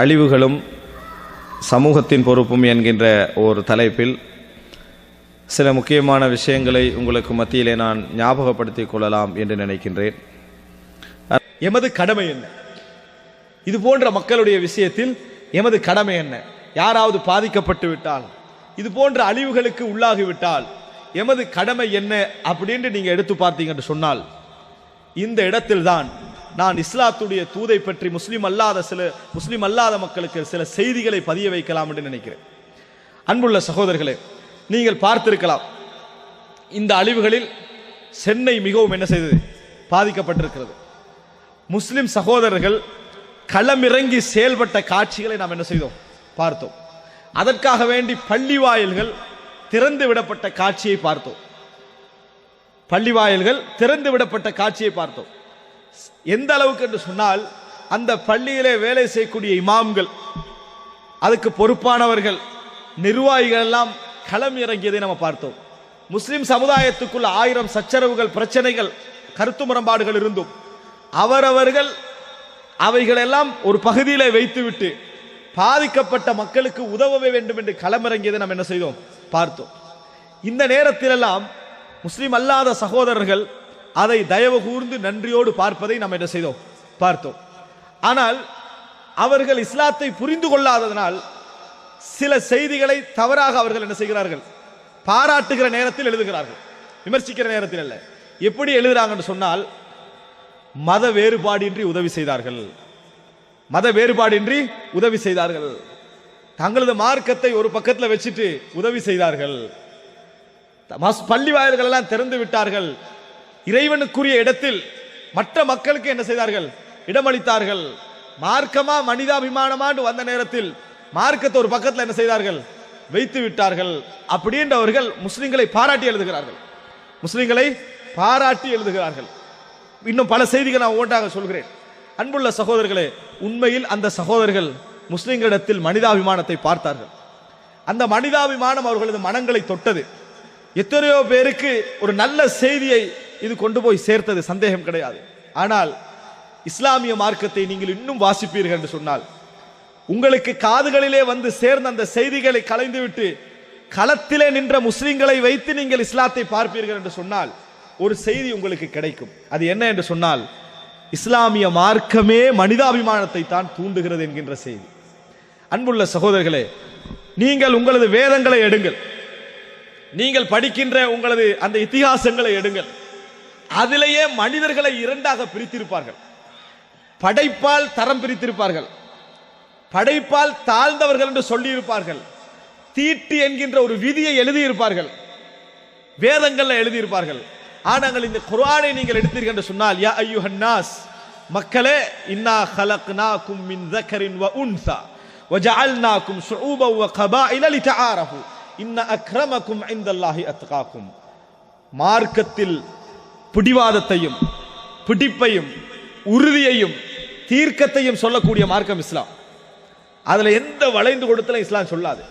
அழிவுகளும் சமூகத்தின் பொறுப்பும் என்கின்ற ஒரு தலைப்பில் சில முக்கியமான விஷயங்களை உங்களுக்கு மத்தியிலே நான் ஞாபகப்படுத்திக் கொள்ளலாம் என்று நினைக்கின்றேன். எமது கடமை என்ன? இது போன்ற மக்களுடைய விஷயத்தில் எமது கடமை என்ன? யாராவது பாதிக்கப்பட்டு விட்டால் இது போன்ற அழிவுகளுக்கு உள்ளாகிவிட்டால் எமது கடமை என்ன அப்படின்னு நீங்கள் எடுத்து பார்த்தீங்கன்னு சொன்னால் இந்த இடத்தில்தான் நான் இஸ்லாத்துடைய தூதை பற்றி முஸ்லிம் அல்லாத சில முஸ்லிம் அல்லாத மக்களுக்கு சில செய்திகளை பதிய வைக்கலாம் என்று நினைக்கிறேன். அன்புள்ள சகோதரர்களே நீங்கள் பார்த்திருக்கலாம் இந்த அழிவுகளில் சென்னை மிகவும் என்ன செய்தது? பாதிக்கப்பட்டிருக்கிறது. முஸ்லிம் சகோதரர்கள் களமிறங்கி செயல்பட்ட காட்சிகளை நாம் என்ன செய்தோம்? பார்த்தோம். அதற்காக வேண்டி பள்ளி வாயில்கள் திறந்து விடப்பட்ட காட்சியை பார்த்தோம். பள்ளி வாயில்கள் திறந்து விடப்பட்ட காட்சியை பார்த்தோம். எந்த அளவுக்கு என்று சொன்னால் அந்த பள்ளியிலே வேலை செய்யக்கூடிய இமாம்கள் அதுக்கு பொறுப்பானவர்கள் நிர்வாகிகள் எல்லாம் களம் இறங்கியதை நம்ம பார்த்தோம். முஸ்லிம் சமுதாயத்துக்குள்ள ஆயிரம் சச்சரவுகள் பிரச்சனைகள் கருத்து முரண்பாடுகள் இருந்தும் அவரவர்கள் அவைகளெல்லாம் ஒரு பகுதியில் வைத்துவிட்டு பாதிக்கப்பட்ட மக்களுக்கு உதவ வேண்டும் என்று களமிறங்கியதை நாம் என்ன செய்தோம்? பார்த்தோம். இந்த நேரத்திலெல்லாம் முஸ்லீம் அல்லாத சகோதரர்கள் அதை தயவு கூர்ந்து நன்றியோடு பார்ப்பதை நாம் என்ன செய்தோம்? பார்த்தோம். ஆனால் அவர்கள் இஸ்லாத்தை புரிந்து கொள்ளாததனால் சில செய்திகளை தவறாக அவர்கள் என்ன செய்கிறார்கள்? பாராட்டுகிற நேரத்தில் எழுதுகிறார்கள். விமர்சிக்கிற நேரத்தில் அல்ல. எப்படி எழுதுறாங்கன்னு சொன்னால் மத வேறுபாடின்றி உதவி செய்தார்கள். மத வேறுபாடின்றி உதவி செய்தார்கள். தங்களது மார்க்கத்தை ஒரு பக்கத்தில் வச்சுட்டு உதவி செய்தார்கள். பள்ளி வாயில்கள் எல்லாம் திறந்து விட்டார்கள். இறைவனுக்குரிய இடத்தில் மற்ற மக்களுக்கு என்ன செய்தார்கள்? இடமளித்தார்கள். மார்க்கமா மனிதாபிமானமாண்டு வந்த நேரத்தில் மார்க்கத்தை ஒரு பக்கத்தில் என்ன செய்தார்கள்? வைத்து விட்டார்கள். அப்படின்றவர்கள் முஸ்லிம்களை பாராட்டி எழுதுகிறார்கள். முஸ்லிம்களை பாராட்டி எழுதுகிறார்கள். இன்னும் பல செய்திகள் நான் ஒவ்வொன்றாக சொல்கிறேன். அன்புள்ள சகோதரர்களே உண்மையில் அந்த சகோதரர்கள் முஸ்லிம்களிடத்தில் மனிதாபிமானத்தை பார்த்தார்கள். அந்த மனிதாபிமானம் அவர்களது மனங்களை தொட்டது. எத்தனையோ பேருக்கு ஒரு நல்ல செய்தியை இது கொண்டு போய் சேர்த்தது சந்தேகம் கிடையாது. ஆனால் இஸ்லாமிய மார்க்கத்தை நீங்கள் இன்னும் வாசிப்பீர்கள் என்று சொன்னால் உங்களுக்கு காதுகளிலே வந்து சேர்ந்த அந்த செய்திகளை கலைந்துவிட்டு களத்திலே நின்ற முஸ்லிம்களை வைத்து நீங்கள் இஸ்லாத்தை பார்ப்பீர்கள் என்று சொன்னால் ஒரு செய்தி உங்களுக்கு கிடைக்கும். அது என்ன என்று சொன்னால் இஸ்லாமிய மார்க்கமே மனிதாபிமானத்தை தான் தூண்டுகிறது என்கின்ற செய்தி. அன்புள்ள சகோதரர்களே நீங்கள் உங்களது வேதங்களை எடுங்கள். நீங்கள் படிக்கின்ற உங்களது அந்த இத்திகாசங்களை எடுங்கள். அதிலேயே மனிதர்களை இரண்டாக பிரித்திருப்பார்கள் படைப்பால் தரம் பிரித்திருப்பார்கள் படைப்பால் தாழ்ந்தவர்கள் என்று சொல்லியிருப்பார்கள் தீட்டு என்கின்ற ஒரு விதியை எழுதியிருப்பார்கள் வேதங்கள்ல எழுதியிருப்பார்கள் ஆனால் இந்த குர்ஆனை நீங்கள் எடுத்தீர்கள் என்று சொன்னால் யா ஐயுஹன் நாஸ் மக்களே இன்னா خلقناكم من ذكر وانثى وجعلناكم شعوبا وقبائل لتعارفوا ان اكرمكم عند الله اتقاكم மார்க்கத்தில் பிடிவாதத்தையும் பிடிப்பையும் உறுதியையும் தீர்க்கத்தையும் சொல்லக்கூடிய மார்க்கம் இஸ்லாம். அதுல எந்த வளைந்து கொடுத்தலும் இஸ்லாம் சொல்லாது.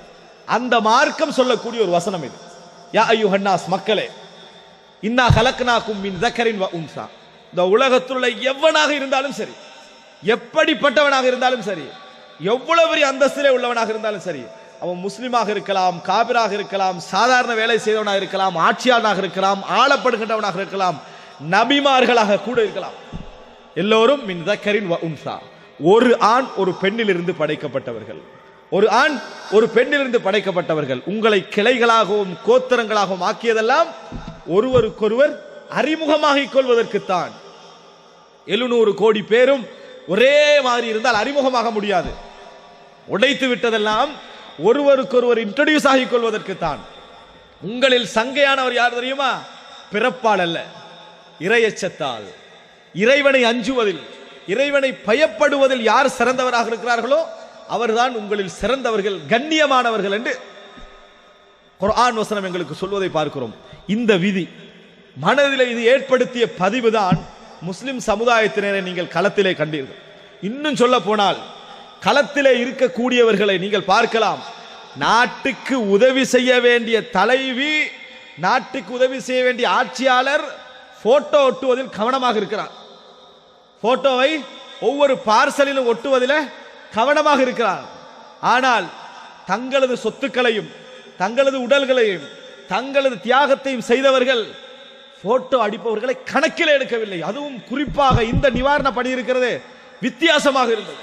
அந்த மார்க்கம் சொல்லக்கூடிய ஒரு வசனம் இது. யா ஐயுஹன்னாஸ் மக்களே இன்னா கலக்னாக்கும் மின் தக்கரின் வ இந்த உலகத்தில் உள்ள எவனாக இருந்தாலும் சரி எப்படிப்பட்டவனாக இருந்தாலும் சரி எவ்வளவு பெரிய அந்தஸ்திலே உள்ளவனாக இருந்தாலும் சரி அவன் முஸ்லீமாக இருக்கலாம் காபிராக இருக்கலாம் சாதாரண வேலை செய்தவனாக இருக்கலாம் ஆட்சியாளனாக இருக்கலாம் ஆளப்படுகின்றவனாக இருக்கலாம் நபிமார்களாக கூட இருக்கலாம். எல்லோரும் மின் தக்கரின் உன்சா. ஒரு ஆண் ஒரு பெண்ணிலிருந்து படைக்கப்பட்டவர்கள். ஒரு ஆண் ஒரு பெண்ணிலிருந்து படைக்கப்பட்டவர்கள். உங்களை கிளைகளாகவும் கோத்திரங்களாகவும் ஆக்கியதெல்லாம் ஒருவருக்கொருவர் அறிமுகமாகிக் கொள்வதற்குத்தான். எழுநூறு கோடி பேரும் ஒரே மாதிரி இருந்தால் அறிமுகமாக முடியாது. உடைத்து விட்டதெல்லாம் ஒருவருக்கொருவர் இன்ட்ரடியூஸ் ஆகிக் கொள்வதற்குத்தான். உங்களில் சங்கையானவர் யார் தெரியுமா? பிறப்பால் அல்ல இறையச்சத்தால் இறைவனை அஞ்சுவதில் இறைவனை பயப்படுவதில் யார் சிறந்தவராக இருக்கிறார்களோ அவர்தான் உங்களில் சிறந்தவர்கள் கண்ணியமானவர்கள் என்று குர்ஆன் வசனம் எங்களுக்கு சொல்வதை பார்க்கிறோம். இந்த விதி மனதில் இது ஏற்படுத்திய பதிவுதான் முஸ்லிம் சமுதாயத்தினரை நீங்கள் களத்திலே கண்டீர்கள். இன்னும் சொல்ல போனால் களத்திலே இருக்கக்கூடியவர்களை நீங்கள் பார்க்கலாம். நாட்டுக்கு உதவி செய்ய வேண்டிய தலைவி நாட்டுக்கு உதவி செய்ய வேண்டிய ஆட்சியாளர் போட்டோ ஒட்டுவதில் கவனமாக இருக்கிறார். போட்டோவை ஒவ்வொரு பார்சலிலும் ஒட்டுவதில் கவனமாக இருக்கிறார். ஆனால் தங்களது சொத்துக்களையும் தங்களது உடல்களையும் தங்களது தியாகத்தையும் செய்தவர்கள் போட்டோ அடிப்பவர்களை கணக்கில் எடுக்கவில்லை. அதுவும் குறிப்பாக இந்த நிவாரண பணி இருக்கிறது. வித்தியாசமாக இருந்தது.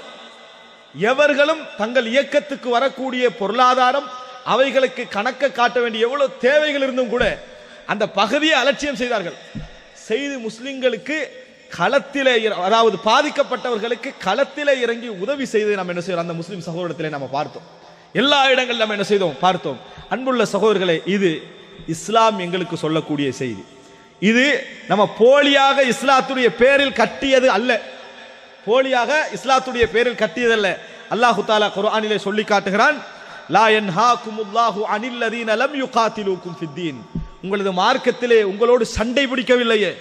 எவர்களும் தங்கள் இயக்கத்துக்கு வரக்கூடிய பொருளாதாரம் அவைகளுக்கு கணக்க காட்ட வேண்டிய எவ்வளவு தேவைகள் இருந்தும் கூட அந்த பகுதியை அலட்சியம் செய்தார்கள். செய்து முஸ்லிம்களுக்கு களத்திலே அதாவது பாதிக்கப்பட்டவர்களுக்கு களத்திலே இறங்கி உதவி செய்து நம்ம என்ன செய்யறோம் அந்த முஸ்லிம் சகோதரத்திலே நம்ம பார்த்தோம். எல்லா இடங்களில் நம்ம என்ன செய்தோம்? பார்த்தோம். அன்புள்ள சகோதரர்களே இது இஸ்லாம் எங்களுக்கு சொல்லக்கூடிய செய்தி. இது நம்ம போலியாக இஸ்லாத்துடைய பேரில் கட்டியது அல்ல. போலியாக இஸ்லாத்துடைய பேரில் கட்டியதல்ல அல்லாஹு தாலா குரானிலே சொல்லி காட்டுகிறான் லா யன்ஹாகுமுல்லாஹு அனில் லதீன லம் யுகாத்திலூக்கும் ஃபித்தீன் உங்களது மார்க்கத்திலே உங்களோடு சண்டை பிடிக்கவில்லையே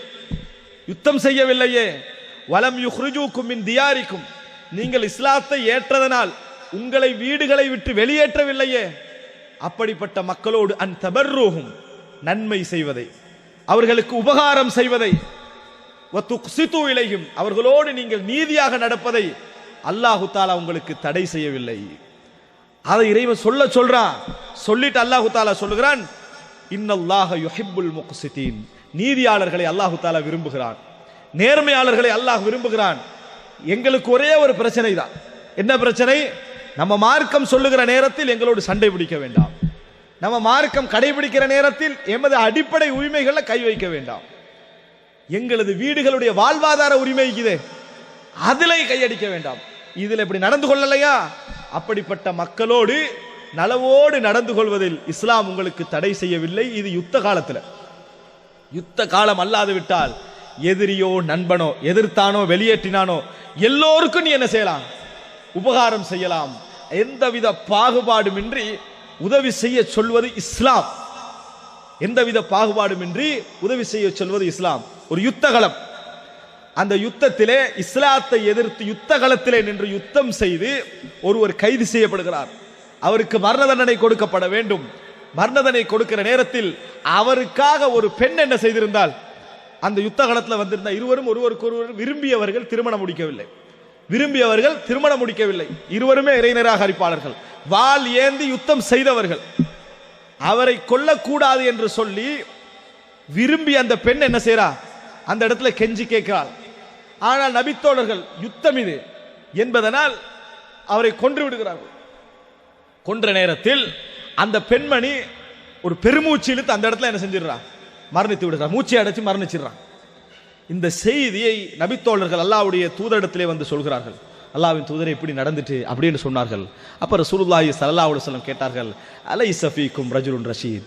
யுத்தம் செய்யவில்லையே. வலம் யுஹ்ரிஜூக்கும் மின் தியாரிக்கும். நீங்கள் இஸ்லாத்தை ஏற்றதனால் உங்களை வீடுகளை விட்டு வெளியேற்றவில்லையே. அப்படிப்பட்ட மக்களோடு அன் தபர்ரூஹும் நன்மை செய்வதை அவர்களுக்கு உபகாரம் செய்வதை வத்துக்சித்து இலையும் அவர்களோடு நீங்கள் நீதியாக நடப்பதை அல்லாஹு தாலா உங்களுக்கு தடை செய்யவில்லை. அதை இறைவன் சொல்ல சொல்றான் சொல்லிட்டு அல்லாஹு தாலா சொல்லுகிறான் இன்னல்லாக யுஹிப்புல் முக்சிதீன். நீதியாளர்களை அல்லாஹு தாலா விரும்புகிறான். நேர்மையாளர்களை அல்லாஹ் விரும்புகிறான். எங்களுக்கு ஒரே ஒரு பிரச்சனை தான் என்ன பிரச்சனை? நம்ம மார்க்கம் சொல்லுகிற நேரத்தில் எங்களோடு சண்டை பிடிக்க வேண்டாம். நம்ம மார்க்கம் கடைபிடிக்கிற நேரத்தில் எமது அடிப்படை உரிமைகளை கை வைக்க வேண்டாம். எங்களது வீடுகளுடைய வாழ்வாதார உரிமை இது. அதிலே கையடிக்க வேண்டாம். இதில் இப்படி நடந்து கொள்ளலையா? அப்படிப்பட்ட மக்களோடு நலவோடு நடந்து கொள்வதில் இஸ்லாம் உங்களுக்கு தடை செய்யவில்லை. இது யுத்த காலத்தில். யுத்த காலம் அல்லாது விட்டால் எதிரியோ நண்பனோ எதிர்த்தானோ வெளியேற்றினானோ எல்லோருக்கும் நீ என்ன செய்யலாம்? உபகாரம் செய்யலாம். எந்தவித பாகுபாடுமின்றி உதவி செய்ய சொல்வது இஸ்லாம். எந்தவித பாகுபாடுமின்றி உதவி செய்ய சொல்வது இஸ்லாம். ஒரு யுத்த களம் அந்த யுத்தத்திலே இஸ்லாத்தை எதிர்த்து யுத்த களத்திலே நின்று யுத்தம் செய்து ஒருவர் கைது செய்யப்படுகிறார். அவருக்கு மரண தண்டனை கொடுக்கப்பட வேண்டும். மரண தண்டனை கொடுக்கிற நேரத்தில் அவருக்காக ஒரு பெண் என்ன செய்திருந்தால் அந்த யுத்த காலத்தில் வந்திருந்த இருவரும் ஒருவருக்கு ஒருவர் விரும்பியவர்கள் திருமணம் முடிக்கவில்லை. விரும்பியவர்கள் திருமணம் முடிக்கவில்லை. இருவருமே இறை நிராகரிப்பாளர்கள் வாள் ஏந்தி யுத்தம் செய்தவர்கள். அவரை கொல்லக்கூடாது என்று சொல்லி விரும்பி அந்த பெண் என்ன செய்றா? அந்த இடத்துல கெஞ்சி கேட்கிறாள். ஆனால் நபித்தோழர்கள் யுத்தம் இது என்பதனால் அவரை கொன்று விடுகிறார்கள். கொன்ற நேரத்தில் அந்த பெண்மணி ஒரு பெருமூச்சு இழுத்து அந்த இடத்துல என்ன செஞ்சிடுறான் மரணித்து விடுறா. மூச்சை அடைச்சு மரணிச்சிடுறான் இந்த செய்தியை நபித்தோழர்கள் அல்லாஹ்வுடைய தூதரிடத்திலே வந்து சொல்கிறார்கள். அல்லாவின் தூதரை இப்படி நடந்துட்டு அப்படின்னு சொன்னார்கள். அப்புறம் ரசூலுல்லாஹி ஸல்லல்லாஹு அலைஹி கேட்டார்கள் அலை சஃபீக்கும் ரஜுலுன் ரஷீத்.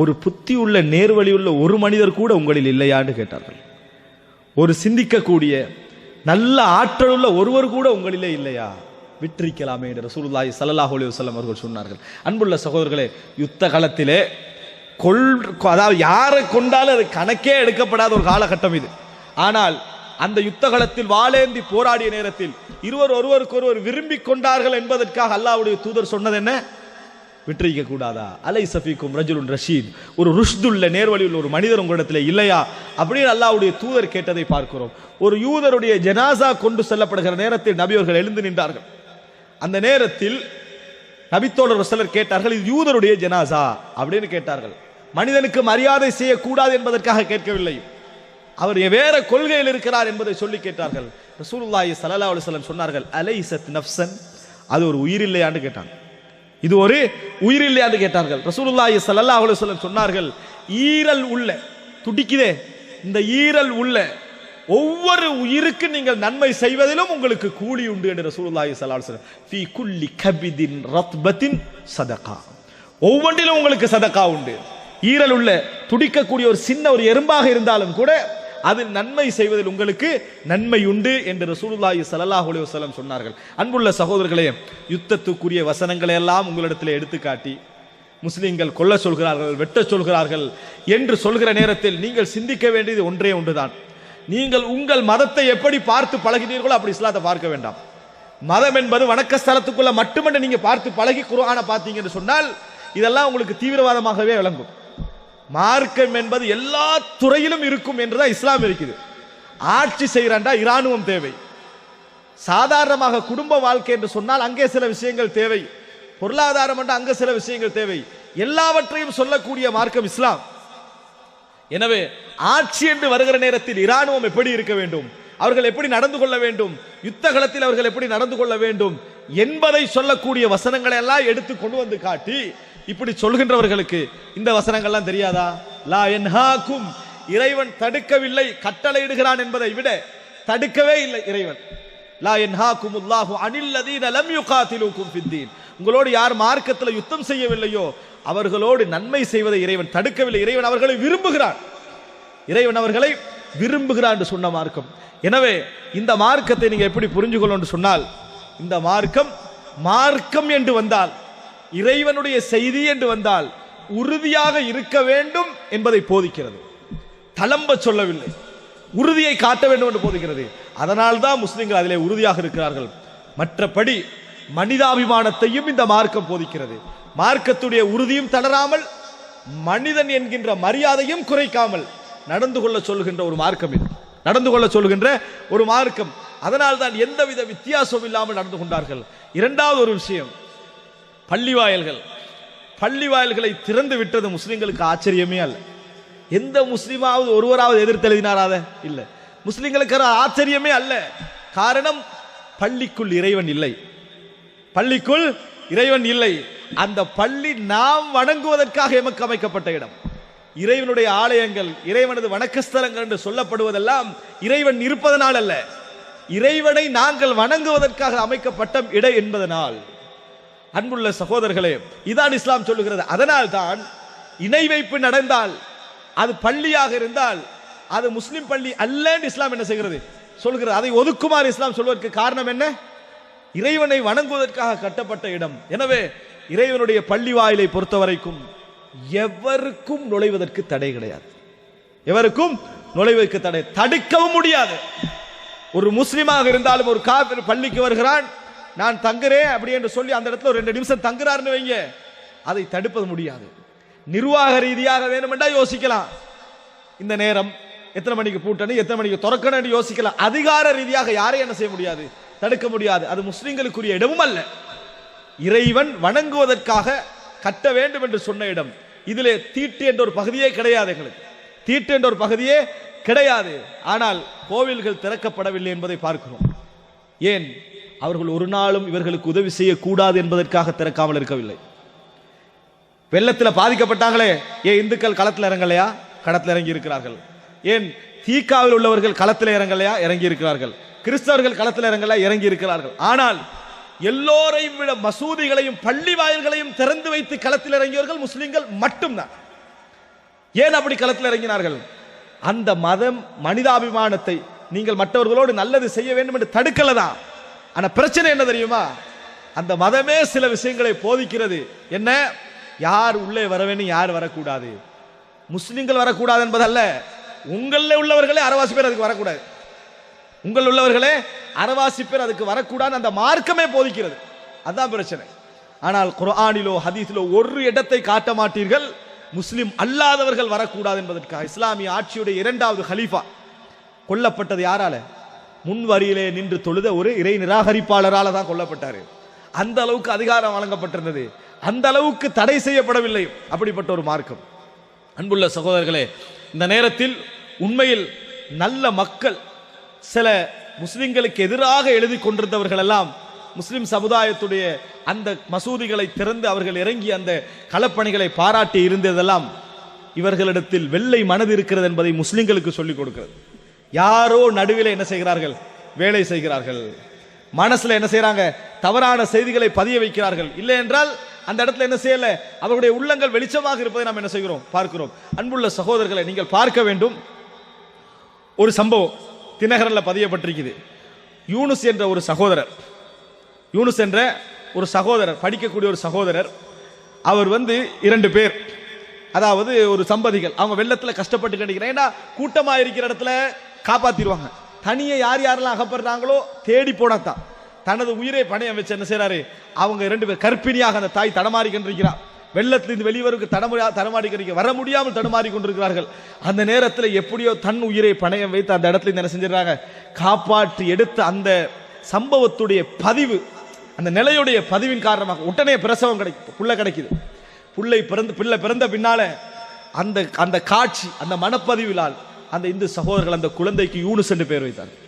ஒரு புத்தி உள்ள நேர்வழி உள்ள ஒரு மனிதர் கூட உங்களில் இல்லையான்னு கேட்டார்கள். ஒரு சிந்திக்கக்கூடிய நல்ல ஆற்றலுள்ள ஒருவர் கூட உங்களிலே இல்லையா? விற்றிக்கலாமே என்று ரசூலுல்லாஹி ஸல்லல்லாஹு அலைஹி வஸல்லம் அவர்கள் சொன்னார்கள். அன்புள்ள சகோதரர்களே யுத்த காலத்திலே கொள் அதாவது யாரை கொண்டாலும் அது கணக்கே எடுக்கப்படாத ஒரு காலகட்டம் இது. ஆனால் அந்த யுத்த காலத்தில் வாளேந்தி போராடிய நேரத்தில் இருவர் ஒருவருக்கு ஒருவர் விரும்பி கொண்டார்கள் என்பதற்காக அல்லாவுடைய தூதர் சொன்னது என்ன? விற்றிக்க கூடாதா? அலை சஃபிக்கும் ரஜுலுன் ரஷீத். ஒரு ருஷ்துள்ள நேர்வழியில் ஒரு மனிதர் உங்களிடத்தில் இல்லையா? அப்படின்னு அல்லாஹ்வுடைய தூதர் கேட்டதை பார்க்கிறோம். ஒரு யூதருடைய ஜனாசா கொண்டு செல்லப்படுகிற நேரத்தில் நபியவர்கள் எழுந்து நின்றார்கள். அந்த நேரத்தில் நபித்தோழர் சிலர் கேட்டார்கள் இது யூதருடைய ஜனாசா? அப்படின்னு கேட்டார்கள். மனிதனுக்கு மரியாதை செய்யக்கூடாது என்பதற்காக கேட்கவில்லை. அவர் வேற கொள்கையில் இருக்கிறார் என்பதை சொல்லி கேட்டார்கள். ரசூலுல்லாஹி ஸல்லல்லாஹு அலைஹி சொன்னார்கள் சொன்னார்கள் அலைசத் நஃப்சன் அது ஒரு உயிர் இல்லையான்னு கேட்டாங்க. இது ஒரு உயிர் இல்லையான்னு கேட்டார்கள். ரசூலுல்லாஹி ஸல்லல்லாஹு அலைஹி சொன்னார்கள் ஈரல் உள்ள துடிக்குதே இந்த ஈரல் உள்ள ஒவ்வொரு உயிருக்கு நீங்கள் நன்மை செய்வதிலும் உங்களுக்கு கூலி உண்டு என்று ரசூலுல்லாஹி ஸல்லல்லாஹு அலைஹி ஃபீ குல்லி கபிதின் ரத்பத்தின் சதகா ஒவ்வொன்றிலும் உங்களுக்கு சதகா உண்டு. ஈரல் உள்ள துடிக்கக்கூடிய ஒரு சின்ன ஒரு எறும்பாக இருந்தாலும் கூட அதில் நன்மை செய்வதில் உங்களுக்கு நன்மை உண்டு என்று ரசூலுல்லாஹி ஸல்லல்லாஹு அலைஹி வஸல்லம் சொன்னார்கள். அன்புள்ள சகோதரர்களே யுத்தத்துக்குரிய வசனங்களை எல்லாம் உங்களிடத்தில் எடுத்துக்காட்டி முஸ்லிம்கள் கொல்ல சொல்கிறார்கள் வெட்ட சொல்கிறார்கள் என்று சொல்கிற நேரத்தில் நீங்கள் சிந்திக்க வேண்டியது ஒன்றே ஒன்றுதான். நீங்கள் உங்கள் மதத்தை எப்படி பார்த்து பழகினீர்களோ அப்படி இஸ்லாத்தை பார்க்க வேண்டாம். மதம் என்பது வணக்க ஸ்தலத்துக்குள்ள மட்டுமன்று நீங்க பார்த்து பழகி குருவான பார்த்தீங்கன்னு சொன்னால் இதெல்லாம் உங்களுக்கு தீவிரவாதமாகவே விளங்கும். மார்க்கம் என்பது எல்லா துறையிலும் இருக்கும் என்றுதான் இஸ்லாம் இருக்குது. ஆட்சி செய்கிறாண்டா இராணுவம் தேவை. சாதாரணமாக குடும்ப வாழ்க்கை என்று சொன்னால் அங்கே சில விஷயங்கள் தேவை. பொருளாதாரம் என்று அங்கே சில விஷயங்கள் தேவை. எல்லாவற்றையும் சொல்லக்கூடிய மார்க்கம் இஸ்லாம். எனவே ஆட்சி என்று வருகிற நேரத்தில் இராணுவம் எப்படி இருக்க வேண்டும்? அவர்கள் எப்படி நடந்து கொள்ள வேண்டும்? யுத்த களத்தில் அவர்கள் எப்படி நடந்து கொள்ள வேண்டும்? என்பதை சொல்லக்கூடிய வசனங்களை எல்லாம் எடுத்து கொண்டு வந்து காட்டி இப்படி சொல்கின்றவர்களுக்கு இந்த வசனங்கள்லாம் தெரியாதா? லா என்ஹாக்கும். இறைவன் தடுக்கவில்லை கட்டளையிடுகிறான் என்பதை விட தடுக்கவே இல்லை இறைவன். லா என்ஹாக்கும் உல்லாஹு அனில்லதீன லம் யுகாத்திலூக்கும் ஃபித்தீன் உங்களோடு யார் மார்க்கத்தில் யுத்தம் செய்யவில்லையோ அவர்களோடு நன்மை செய்வதை இறைவன் தடுக்கவில்லை. இறைவன் அவர்களை விரும்புகிறான். இறைவன் அவர்களை விரும்புகிறான் என்று சொன்ன மார்க்கம். எனவே இந்த மார்க்கத்தை நீங்கள் எப்படி புரிஞ்சுக்கொள்ளும் சொன்னால் இந்த மார்க்கம் மார்க்கம் என்று வந்தால் இறைவனுடைய செய்தி என்று வந்தால் உறுதியாக இருக்க வேண்டும் என்பதை போதிக்கிறது. தளம்ப சொல்லவில்லை. உறுதியை காட்ட வேண்டும் என்று போதுகிறது அதனால் தான் முஸ்லிம்கள் அதிலே உறுதியாக இருக்கிறார்கள். மற்றபடி மனிதாபிமானத்தையும் இந்த மார்க்கம் போதிக்கிறது. மார்க்கத்துடைய உறுதியும் தளராமல் மனிதன் என்கின்ற மரியாதையும் குறைக்காமல் நடந்து கொள்ள சொல்கின்ற ஒரு மார்க்கம் இது. நடந்து கொள்ள சொல்கின்ற ஒரு மார்க்கம். அதனால் தான் எந்தவித வித்தியாசம் இல்லாமல் நடந்து கொண்டார்கள். இரண்டாவது ஒரு விஷயம் பள்ளி வாயல்கள் பள்ளி வாயல்களை திறந்து விட்டது முஸ்லிம்களுக்கு ஆச்சரியமே அல்ல. எந்த முஸ்லீமாவது ஒருவராவது எதிர்த்து எழுதினாராத இல்லை. முஸ்லீம்களுக்கு ஆச்சரியமே அல்ல. காரணம் பள்ளிக்குள் இறைவன் இல்லை. பள்ளிக்குள் இறைவன் இல்லை. அந்த பள்ளி நாம் வணங்குவதற்காக எமக்கு அமைக்கப்பட்ட இடம். இறைவனுடைய ஆலயங்கள் இறைவனது வணக்கஸ்தலங்கள் என்று சொல்லப்படுவதெல்லாம் இறைவன் இருப்பதனால் அல்ல. இறைவனை நாங்கள் வணங்குவதற்காக அமைக்கப்பட்ட இடம் என்பதனால். அன்புள்ள சகோதரர்களே இதான் இஸ்லாம் சொல்லுகிறது. அதனால் தான் இணை வைப்பு நடந்தால் அது பள்ளியாக இருந்தால் அது முஸ்லிம் பள்ளி அல்லன்னு இஸ்லாம் என்ன செய்கிறது? சொல்கிறது. அதை ஒதுக்குமாறு இஸ்லாம் சொல்வதற்கு காரணம் என்ன? இறைவனை வணங்குவதற்காக கட்டப்பட்ட இடம். எனவே இறைவனுடைய பள்ளி வாயிலை பொறுத்த வரைக்கும் எவருக்கும் நுழைவதற்கு தடை கிடையாது. எவருக்கும் நுழைவதற்கு தடை. தடுக்கவும் முடியாது. ஒரு முஸ்லீமாக இருந்தாலும் ஒரு காபிர் பள்ளிக்கு வருகிறான் நான் தங்குறேன் அப்படி என்று சொல்லி அந்த இடத்துல ஒரு ரெண்டு நிமிஷம் தங்குறாருன்னு வைங்க. அதை தடுப்பது முடியாது. நிர்வாக ரீதியாக வேணுமெண்டா யோசிக்கலாம். இந்த நேரம் எத்தனை மணிக்கு பூட்டணும் எத்தனை மணிக்கு திறக்கணும் யோசிக்கலாம். அதிகார ரீதியாக யாரையும் என்ன செய்ய முடியாது தடுக்க முடியாது. அது முஸ்லிம்களுக்குரிய இடமும் அல்ல. இறைவன் வணங்குவதற்காக கட்ட வேண்டும் என்று சொன்ன இடம். இதிலே தீட்டு என்ற ஒரு பகுதியே கிடையாது எங்களுக்கு. தீட்டு என்ற ஒரு பகுதியே கிடையாது. ஆனால் கோவில்கள் திறக்கப்படவில்லை என்பதை பார்க்கிறோம். ஏன்? அவர்கள் ஒரு நாளும் இவர்களுக்கு உதவி செய்யக்கூடாது என்பதற்காக திறக்காமல் இருக்கவில்லை. வெள்ளத்தில் பாதிக்கப்பட்டாங்களே. ஏன் இந்துக்கள் களத்தில் இறங்கலையா? களத்தில் இறங்கி இருக்கிறார்கள். ஏன் தீக்காவில் உள்ளவர்கள் களத்தில் இறங்கலையா? இறங்கி இருக்கிறார்கள். கிறிஸ்தவர்கள் களத்தில் இறங்கல இறங்கி இருக்கிறார்கள். ஆனால் எல்லோரையும் விட மசூதிகளையும் பள்ளி வாயில்களையும் திறந்து வைத்து களத்தில் இறங்கியவர்கள் முஸ்லிம்கள் மட்டும்தான். ஏன் அப்படி களத்தில் இறங்கினார்கள்? அந்த மதம் மனிதாபிமானத்தை நீங்கள் மற்றவர்களோடு நல்லது செய்ய வேண்டும் என்று தடுக்கல தான். ஆனா பிரச்சனை என்ன தெரியுமா? அந்த மதமே சில விஷயங்களை போதிக்கிறது. என்ன? யார் உள்ளே வர வேண்டும் யார் வரக்கூடாது? முஸ்லிம்கள் வரக்கூடாது என்பதல்ல. உங்களில் உள்ளவர்களே அரவாசி பேர் அதுக்கு வரக்கூடாது. உங்கள் உள்ளவர்களே அரவாசி பேர் அதுக்கு வரக்கூடாது அந்த மார்க்கமே போதிக்கிறது. அதான் பிரச்சனை. ஆனால் குரானிலோ ஹதீஸிலோ ஒரு இடத்தை காட்ட மாட்டீர்கள். முஸ்லிம் அல்லாதவர்கள் வரக்கூடாது என்பதற்காக. இஸ்லாமிய ஆட்சியுடைய இரண்டாவது ஹலீஃபா. கொல்லப்பட்டது யாரால? முன் வரியிலே நின்று தொழுத ஒரு இறை நிராகரிப்பாளரால தான் கொல்லப்பட்டார். அந்த அளவுக்கு அதிகாரம் வழங்கப்பட்டிருந்தது. அந்த அளவுக்கு தடை செய்யப்படவில்லை. அப்படிப்பட்ட ஒரு மார்க்கம். அன்புள்ள சகோதரர்களே இந்த நேரத்தில் உண்மையில் நல்ல மக்கள் சில முஸ்லிம்களுக்கு எதிராக எழுதி கொண்டிருந்தவர்கள் எல்லாம் முஸ்லிம் சமுதாயத்துடைய அந்த மசூதிகளை திறந்து அவர்கள் இறங்கி அந்த களப்பணிகளை பாராட்டி இருந்ததெல்லாம் இவர்களிடத்தில் வெள்ளை மனது இருக்கிறது என்பதை முஸ்லிம்களுக்கு சொல்லிக் கொடுக்கிறது. யாரோ நடுவில் என்ன செய்கிறார்கள்? வேலை செய்கிறார்கள். மனசுல என்ன செய்யறாங்க தவறான செய்திகளை பதிய வைக்கிறார்கள். இல்லை என்றால் அந்த இடத்துல என்ன செய்யல? அவருடைய உள்ளங்கள் வெளிச்சமாக இருப்பதை நாம் என்ன செய்கிறோம்? பார்க்கிறோம். அன்புள்ள சகோதரர்களை நீங்கள் பார்க்க வேண்டும். ஒரு சம்பவம் தினகரில் பதியப்பட்டிருக்குது. யூனுஸ் என்ற ஒரு சகோதரர் யூனுஸ் என்ற ஒரு சகோதரர் படிக்கக்கூடிய ஒரு சகோதரர் அவர் வந்து இரண்டு பேர் அதாவது ஒரு சம்பதிகள் அவங்க வெள்ளத்தில் கஷ்டப்பட்டு கிடைக்கிறேன் ஏன்னா கூட்டமாக இருக்கிற இடத்துல காப்பாற்றிடுவாங்க தனியை யார் யாரெல்லாம் அகப்படுறாங்களோ தேடி போனாதான். தனது உயிரை பணையம் வச்சு என்ன செய்யறாரு அவங்க ரெண்டு பேர் கற்பிணியாக அந்த தாய் தடமாறி கொண்டிருக்கிறார் வெள்ளத்திலிருந்து வெளிவருக்கு தடமுடியா தடமாடி கொண்டிருக்க வர முடியாமல் தடுமாறி கொண்டிருக்கிறார்கள் அந்த நேரத்தில் எப்படியோ தன் உயிரை பணையம் வைத்து அந்த இடத்துல இருந்து என்ன செஞ்சிடறாங்க? காப்பாற்றி எடுத்த அந்த சம்பவத்துடைய பதிவு அந்த நிலையுடைய பதிவின் காரணமாக உடனே பிரசவம் கிடைக்கும் புள்ள கிடைக்குது. புள்ளை பிறந்து பிள்ளை பிறந்த பின்னால அந்த அந்த காட்சி அந்த மனப்பதிவிலால் அந்த இந்து சகோதரர்கள் அந்த குழந்தைக்கு யூனுஸ் என்று பெயர் வைத்தார்கள்.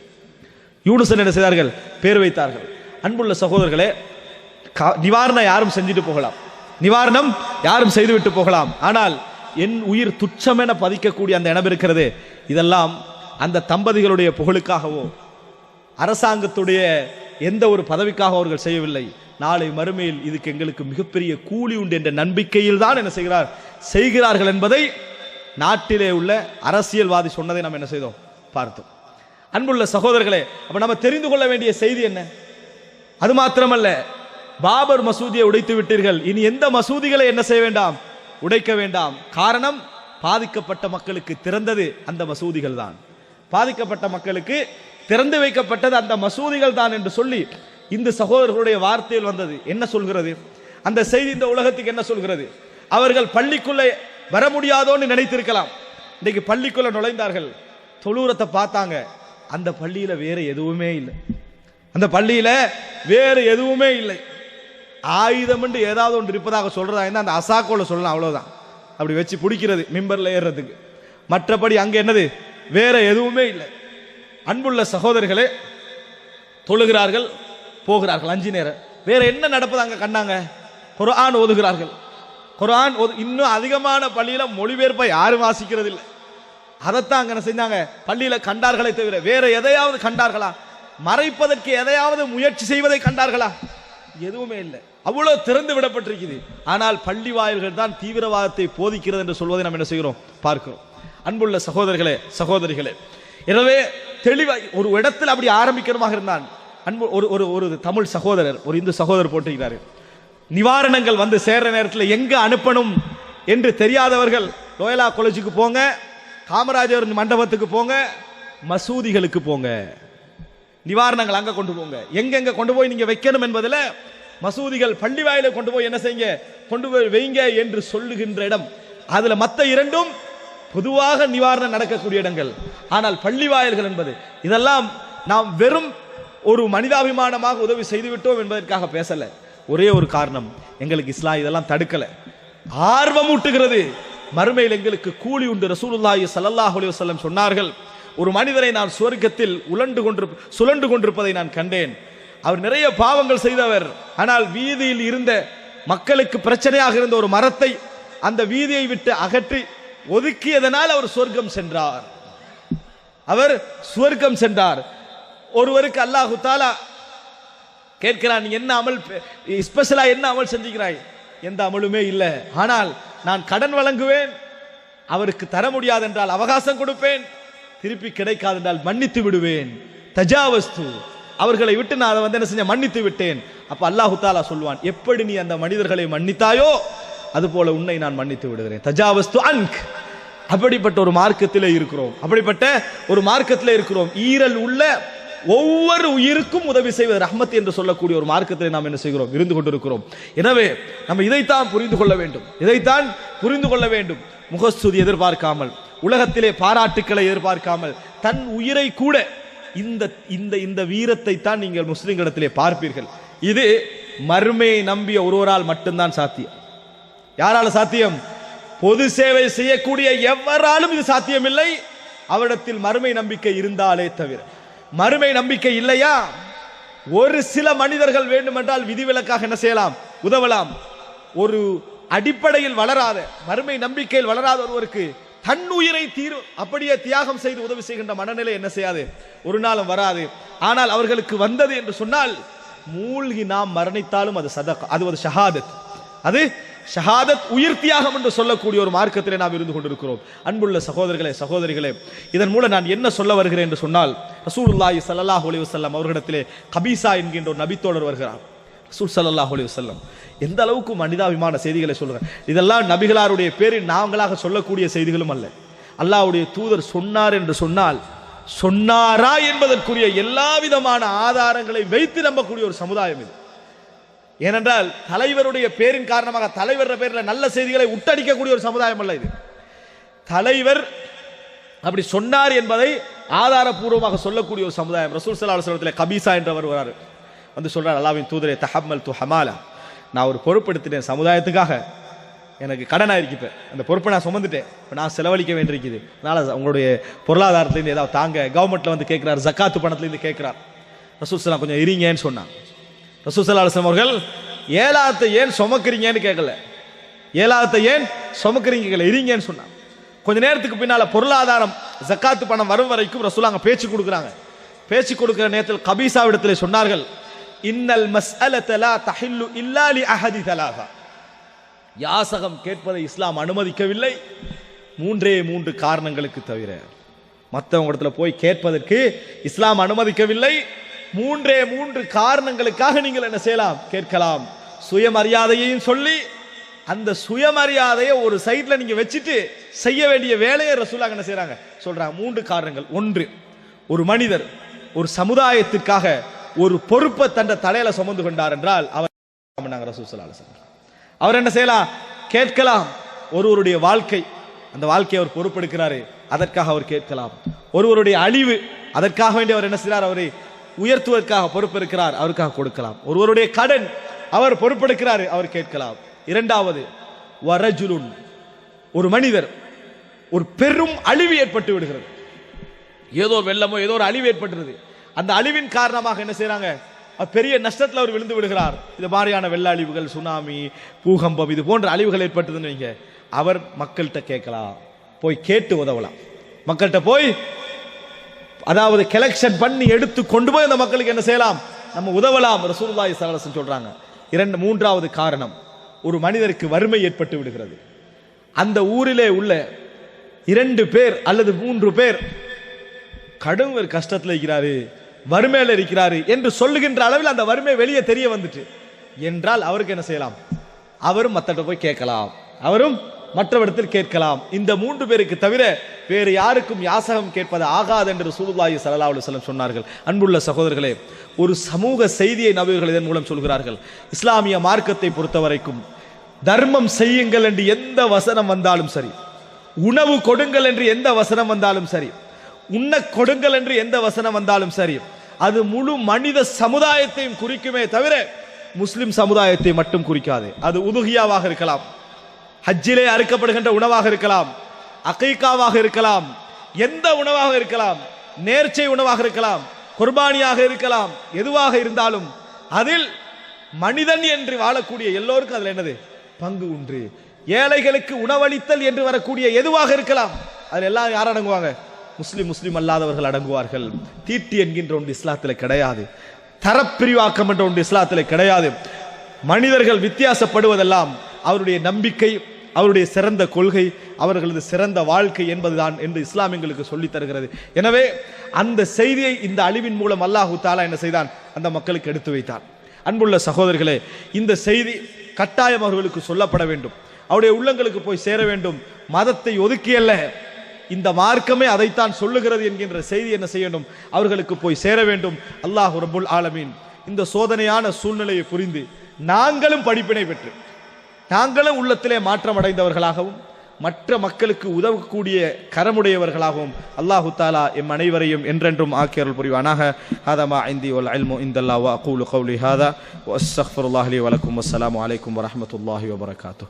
யூனுஸ் என்ன செய்தார்கள்? பேர் வைத்தார்கள். அன்புள்ள சகோதரர்களே நிவாரணம் யாரும் செஞ்சுட்டு போகலாம். நிவாரணம் யாரும் செய்துவிட்டு போகலாம். ஆனால் என் உயிர் துச்சமென பதிக்கக்கூடிய அந்த இடம் இருக்கிறது. இதெல்லாம் அந்த தம்பதிகளுடைய புகழுக்காகவோ அரசாங்கத்துடைய எந்த ஒரு பதவிக்காக அவர்கள் செய்யவில்லை. நாளை மறுமையில் இதுக்கு எங்களுக்கு மிகப்பெரிய கூலி உண்டு என்ற நம்பிக்கையில் தான் என்ன செய்கிறார்? செய்கிறார்கள் என்பதை நாட்டிலே உள்ள அரசியல்வாதி சொன்னதை நாம் என்ன செய்தோம்? பார்த்தோம். அன்புள்ள சகோதரர்களே அப்ப நம்ம தெரிந்து கொள்ள வேண்டிய செய்தி என்ன? அது மாத்திரமல்ல பாபர் மசூதியை உடைத்து விட்டீர்கள். இனி எந்த மசூதிகளை என்ன செய்ய வேண்டாம்? உடைக்க வேண்டாம். காரணம் பாதிக்கப்பட்ட மக்களுக்கு திறந்தது அந்த மசூதிகள் தான். பாதிக்கப்பட்ட மக்களுக்கு திறந்து வைக்கப்பட்டது அந்த மசூதிகள் தான் என்று சொல்லி இந்த சகோதரர்களுடைய வார்த்தையில் வந்தது. என்ன சொல்கிறது? அந்த செய்தி இந்த உலகத்துக்கு என்ன சொல்கிறது? அவர்கள் பள்ளிக்குள்ளே வர முடியாதோன்னு நினைத்திருக்கலாம். இன்னைக்கு பள்ளிக்குள்ளே நுழைந்தார்கள். தொழுறத்தை பார்த்தாங்க. அந்த பள்ளியில வேற எதுவுமே இல்லை. அந்த பள்ளியில வேறு எதுவுமே இல்லை. ஆயுதம் என்று ஏதாவது ஒன்று இருப்பதாக சொல்றதா இருந்தா அந்த அசாக்கோல சொல்லலாம் அவ்வளவுதான். அப்படி வச்சு பிடிக்கிறது மிம்பர்ல ஏறுறதுக்கு. மற்றபடி அங்க என்னது? வேற எதுவுமே இல்லை. அன்புள்ள சகோதரர்களே தொழுகிறார்கள் போகிறார்கள் அஞ்சு நேரம் வேற என்ன நடப்பது அங்க கண்டாங்க குரான் ஓதுகிறார்கள். குரான் இன்னும் அதிகமான பள்ளியில மொழிபெயர்ப்பை யாரும் வாசிக்கிறது இல்லை அதைத்தான் அங்கே செஞ்சாங்க? பள்ளியில் கண்டார்களே தவிர வேற எதையாவது கண்டார்களா? மறைப்பதற்கு எதையாவது முயற்சி செய்வதை கண்டார்களா? எதுவுமே இல்லை. அவ்வளோ திறந்து விடப்பட்டிருக்குது. ஆனால் பள்ளி வாயில்கள் தான் தீவிரவாதத்தை போதிக்கிறது என்று சொல்வதை நாம் என்ன செய்கிறோம்? பார்க்கிறோம். அன்புள்ள சகோதரர்களே சகோதரிகளே எனவே தெளிவாக ஒரு இடத்தில் அப்படி ஆரம்பிக்கிறமாக இருந்தான். அன்பு ஒரு ஒரு ஒரு தமிழ் சகோதரர் ஒரு இந்து சகோதரர் போட்டிருக்கிறாரு. நிவாரணங்கள் வந்து சேர்ற நேரத்தில் எங்கே அனுப்பணும் என்று தெரியாதவர்கள் லோயலா காலேஜுக்கு போங்க. காமராஜர் மண்டபத்துக்கு போங்க மசூதிகளுக்கு போங்க நிவாரணங்கள் அங்க கொண்டு போங்க. எங்கெங்க கொண்டு போய் நீங்க வைக்கணும் என்பதில் மசூதிகள் பள்ளி வாயில கொண்டு போய் என்ன செய்யுங்க? கொண்டு போய் வைங்க என்று சொல்லுகின்ற இடம். அதுல மற்ற இரண்டும் பொதுவாக நிவாரணம் நடக்கக்கூடிய இடங்கள். ஆனால் பள்ளி வாயில்கள் என்பது இதெல்லாம் நாம் வெறும் ஒரு மனிதாபிமானமாக உதவி செய்துவிட்டோம் என்பதற்காக பேசல. ஒரே ஒரு காரணம் எங்களுக்கு இஸ்லாம் இதெல்லாம் தடுக்கல. ஆர்வம் ஊட்டுகிறது மறுமையில் எங்களுக்கு கூலி உண்டு. ரசூலுல்லாஹி சல்லாஹ் அலி வசல்லம் சொன்னார்கள் ஒரு மனிதரை நான் சுவர்க்கத்தில் உலண்டு கொண்டு சுழண்டு கொண்டிருப்பதை நான் கண்டேன். அவர் நிறைய பாவங்கள் செய்தவர். ஆனால் வீதியில் இருந்த மக்களுக்கு பிரச்சனையாக இருந்த ஒரு மரத்தை அந்த வீதியை விட்டு அகற்றி ஒதுக்கியதனால் அவர் சொர்க்கம் சென்றார். அவர் சுவர்க்கம் சென்றார். ஒருவருக்கு அல்லாஹு தாலா கேட்கிறான் நீ என்ன அமல் ஸ்பெஷலா என்ன அமல் செஞ்சுக்கிறாய்? எந்த அமலுமே இல்லை. ஆனால் நான் கடன் வழங்குவேன். அவருக்கு தர முடியாது என்றால் அவகாசம் கொடுப்பேன். திருப்பி கிடைக்காது என்றால் மன்னித்து விடுவேன். தஜாவஸ்து. அவர்களை விட்டு நான் அதை வந்து என்ன செஞ்ச மன்னித்து விட்டேன். அப்ப அல்லாஹு தாலா சொல்வான் எப்படி நீ அந்த மனிதர்களை மன்னித்தாயோ அதுபோல உன்னை நான் மன்னித்து விடுகிறேன். தஜாவஸ்து அன்க். அப்படிப்பட்ட ஒரு மார்க்கத்திலே இருக்கிறோம். அப்படிப்பட்ட ஒரு மார்க்கத்திலே இருக்கிறோம். ஈரல் உள்ள ஒவ்வொரு உயிருக்கும் உதவி செய்வது ரஹ்மத் என்று சொல்லக்கூடிய ஒரு மார்க்கத்தை நாம் என்ன செய்கிறோம்? இருந்து கொண்டிருக்கிறோம். எனவே நம்ம இதைத்தான் புரிந்து கொள்ள வேண்டும். இதைத்தான் புரிந்து கொள்ள வேண்டும். முகஸ்துதி எதிர்பார்க்காமல் உலகத்திலே பாராட்டுக்களை எதிர்பார்க்காமல் தன் உயிரை கூட இந்த இந்த இந்த வீரத்தை தான் நீங்கள் முஸ்லிம்களிடத்திலே பார்ப்பீர்கள். இது மர்மையை நம்பிய ஒருவரால் மட்டும்தான் சாத்தியம். யாரால சாத்தியம்? பொது சேவை செய்யக்கூடிய எவராலும் இது சாத்தியமில்லை. அவரிடத்தில் மறுமை நம்பிக்கை இருந்தாலே தவிர. மறுமை நம்பிக்கை இல்லையா? ஒரு சில மனிதர்கள் வேண்டுமென்றால் விதிவிலக்காக என்ன செய்யலாம்? உதவலாம். ஒரு அடிப்படையில் வளராத மறுமை நம்பிக்கையில் வளராத ஒருவருக்கு தன் உயிரை அப்படியே தியாகம் செய்து உதவி செய்கின்ற மனநிலை என்ன செய்யாது? ஒரு நாளும் வராது. ஆனால் அவர்களுக்கு வந்தது என்று சொன்னால் மூழ்கி நாம் மரணித்தாலும் அது சதக் அது ஒரு ஷஹாதத். அது ஷஹாதத் உயிர் தியாகம் என்று சொல்லக்கூடிய ஒரு மார்க்கத்திலே நாம் இருந்து கொண்டிருக்கிறோம். அன்புள்ள சகோதரர்களே சகோதரிகளே இதன் மூலம் நான் என்ன சொல்ல வருகிறேன் என்று சொன்னால் ரசூலுல்லாஹி சல்லாஹ் அலி வஸல்லம் அவர்களிடத்திலே கபீசா என்கின்ற ஒரு நபித்தோழர் வருகிறார். ரசூல் சல்லாஹ் அலி வசல்லம் எந்த அளவுக்கு மனிதாபிமான செய்திகளை சொல்கிறேன் இதெல்லாம் நபிகளாருடைய பேரில் நாங்களாக சொல்லக்கூடிய செய்திகளும் அல்ல. அல்லாஹ்வுடைய தூதர் சொன்னார் என்று சொன்னால் சொன்னாரா என்பதற்குரிய எல்லா விதமான ஆதாரங்களை வைத்து நம்பக்கூடிய ஒரு சமுதாயம் இது. ஏனென்றால் தலைவருடைய பேரின் காரணமாக தலைவர் பேரில் நல்ல செய்திகளை உட்டடிக்கக்கூடிய ஒரு சமுதாயம் அல்ல இது. தலைவர் அப்படி சொன்னார் என்பதை ஆதாரபூர்வமாக சொல்லக்கூடிய ஒரு சமுதாயம். ரசூல் சலாஹத்தில் கபீசா என்றவர் வராரு. வந்து சொல்றார் அல்லாவின் தூதரே தஹமல் து ஹமாலா. நான் ஒரு பொறுப்பெடுத்துட்டேன் சமுதாயத்துக்காக. எனக்கு கடனாக இருக்கிப்பேன் இப்போ. அந்த பொறுப்பை நான் சுமந்துட்டேன். இப்போ நான் செலவழிக்க வேண்டியிருக்குது. அதனால் உங்களுடைய பொருளாதாரத்துலேருந்து ஏதாவது தாங்க. கவர்மெண்ட்டில் வந்து கேட்குறாரு ஜக்காத்து பணத்துலேருந்து கேட்குறார். ரசூல் சலாம் கொஞ்சம் இருங்கன்னு சொன்னான். ரசூல் அவர்கள் ஏலாத்தை ஏன் சுமக்கிறீங்கன்னு கேட்கல ஏலாத்தை ஏன் சுமக்கிறீங்க கேட்கல இருங்கன்னு சொன்னான் கொஞ்ச நேரத்துக்கு பின்னால் பொருளாதாரம் ஜக்காத்து பணம் வரும் வரைக்கும் ரசூலாங்க பேச்சு கொடுக்குறாங்க. பேச்சு கொடுக்குற நேரத்தில் கபீசாவிடத்தில் சொன்னார்கள் இன்னல் மஸ் அல தலா தஹில்லு இல்லாலி அஹதி தலாகா யாசகம் கேட்பதை இஸ்லாம் அனுமதிக்கவில்லை. மூன்றே மூன்று காரணங்களுக்கு தவிர மற்றவங்க இடத்துல போய் கேட்பதற்கு இஸ்லாம் அனுமதிக்கவில்லை. மூன்றே மூன்று காரணங்களுக்காக நீங்கள் என்ன செய்யலாம்? கேட்கலாம். சுயமரியாதையையும் சொல்லி அந்த சுயமரியாதையை ஒரு சைட்ல நீங்க வச்சுட்டு செய்ய வேண்டிய வேலையை ரசூலாக என்ன செய்யறாங்க சொல்றாங்க. மூன்று காரணங்கள். ஒன்று ஒரு மனிதர் ஒரு சமுதாயத்திற்காக ஒரு பொறுப்பை தந்த தலையில சுமந்து கொண்டார் என்றால் அவர் நாங்க ரசூல் அவர் என்ன செய்யலாம்? கேட்கலாம். ஒருவருடைய வாழ்க்கை அந்த வாழ்க்கையை அவர் பொறுப்பெடுக்கிறாரு அதற்காக அவர் கேட்கலாம். ஒருவருடைய அழிவு அதற்காக வேண்டி அவர் என்ன செய்கிறார் அவரை உயர்த்துவதற்காக பொறுப்பெடுக்கிறார் அவருக்காக கொடுக்கலாம். ஒருவருடைய கடன் அவர் பொறுப்பெடுக்கிறார் அவர் கேட்கலாம். இரண்டாவது வரஜுலுன் ஒரு மனிதர் ஒரு பெரும் அழிவு ஏற்பட்டு விடுகிறது. ஏதோ ஒரு வெள்ளமோ ஏதோ ஒரு அழிவு ஏற்பட்டுருது. அந்த அழிவின் காரணமாக என்ன செய்யறாங்க பெரிய நஷ்டத்தில் அவர் விழுந்து விடுகிறார். இது மாதிரியான வெள்ள அழிவுகள் சுனாமி பூகம்பம் இது போன்ற அழிவுகள் ஏற்பட்டதுன்னு வைங்க. அவர் மக்கள்கிட்ட கேட்கலாம். போய் கேட்டு உதவலாம். மக்கள்கிட்ட போய் அதாவது கலெக்ஷன் பண்ணி எடுத்து கொண்டு போய் அந்த மக்களுக்கு என்ன செய்யலாம்? நம்ம உதவலாம் ரசூல்லாய் ஸல்லல்லாஹு சொல்றாங்க. இரண்டு மூன்றாவது காரணம் ஒரு மனிதருக்கு வறுமை ஏற்பட்டு விடுகிறது. அந்த ஊரிலே உள்ள இரண்டு பேர் அல்லது மூன்று பேர் கடும் ஒரு கஷ்டத்தில் இருக்கிறாரு வறுமையில் இருக்கிறாரு என்று சொல்லுகின்ற அளவில் அந்த வறுமை வெளியே தெரிய வந்துட்டு. என்றால் அவருக்கு என்ன செய்யலாம்? அவரும் மத்தட்ட போய் கேட்கலாம். அவரும் மற்றவரிடத்தில் கேட்கலாம். இந்த மூன்று பேருக்கு தவிர வேறு யாருக்கும் யாசகம் கேட்பது ஆகாது என்று சூதுல்லாஹி ஸல்லல்லாஹு அலுவலம் சொன்னார்கள். அன்புள்ள சகோதரர்களே ஒரு சமூக செய்தியை நபர்கள் இதன் மூலம் சொல்கிறார்கள். இஸ்லாமிய மார்க்கத்தை பொறுத்தவரைக்கும் தர்மம் செய்யுங்கள் என்று எந்த வசனம் வந்தாலும் சரி உணவு கொடுங்கள் என்று எந்த வசனம் வந்தாலும் சரி உண்ண கொடுங்கள் என்று எந்த வசனம் வந்தாலும் சரி அது முழு மனித சமுதாயத்தையும் குறிக்குமே தவிர முஸ்லிம் சமுதாயத்தை மட்டும் குறிக்காது. அது உதுகியாவாக இருக்கலாம். ஹஜ்ஜிலே அறுக்கப்படுகின்ற உணவாக இருக்கலாம் அகைக்காவாக இருக்கலாம் எந்த உணவாக இருக்கலாம் நேர்ச்சை உணவாக இருக்கலாம் குர்பானியாக இருக்கலாம் எதுவாக இருந்தாலும் அதில் மனிதன் என்று வாழக்கூடிய எல்லோருக்கும் அதில் என்னது? பங்கு உண்டு. ஏழைகளுக்கு உணவளித்தல் என்று வரக்கூடிய எதுவாக இருக்கலாம் அதில் எல்லாம் யார் அடங்குவாங்க? முஸ்லிம் முஸ்லிம் அல்லாதவர்கள் அடங்குவார்கள். தீட்டி என்கின்ற ஒன்று இஸ்லாத்தில் கிடையாது. தரப்பிரிவாக்கம் என்ற ஒன்று இஸ்லாத்தில் கிடையாது. மனிதர்கள் வித்தியாசப்படுவதெல்லாம் அவருடைய நம்பிக்கை அவருடைய சிறந்த கொள்கை அவர்களது சிறந்த வாழ்க்கை என்பதுதான் என்று இஸ்லாம் எங்களுக்கு சொல்லித் தருகிறது. எனவே அந்த செய்தியை இந்த அழிவின் மூலம் அல்லாஹு தாலா என்ன செய்தான்? அந்த மக்களுக்கு எடுத்து வைத்தான். அன்புள்ள சகோதரர்களே இந்த செய்தி கட்டாயம் அவர்களுக்கு சொல்லப்பட வேண்டும். அவருடைய உள்ளங்களுக்கு போய் சேர வேண்டும். மதத்தை ஒதுக்கியல்ல. இந்த மார்க்கமே அதைத்தான் சொல்லுகிறது என்கின்ற செய்தி என்ன செய்யணும் அவர்களுக்கு போய் சேர வேண்டும். அல்லாஹ் ரபுல் ஆலமீன். இந்த சோதனையான சூழ்நிலையை புரிந்து நாங்களும் படிப்பினை பெற்று நாங்களும் உள்ளத்திலே மாற்றம் அடைந்தவர்களாகவும் மற்ற மக்களுக்கு உதவக்கூடிய கரமுடையவர்களாகவும் அல்லாஹு தாலா எம் அனைவரையும் என்றென்றும் ஆக்கியருள் புரிவானாக. ஹாதமா ஐந்தி வல் அல்மு இந்தல்லா வ அகூலு கௌலி ஹாதா. வ வலக்கும் வஸ்ஸலாமு அலைக்கும் வரமத்துல்லாஹி வபரகாத்து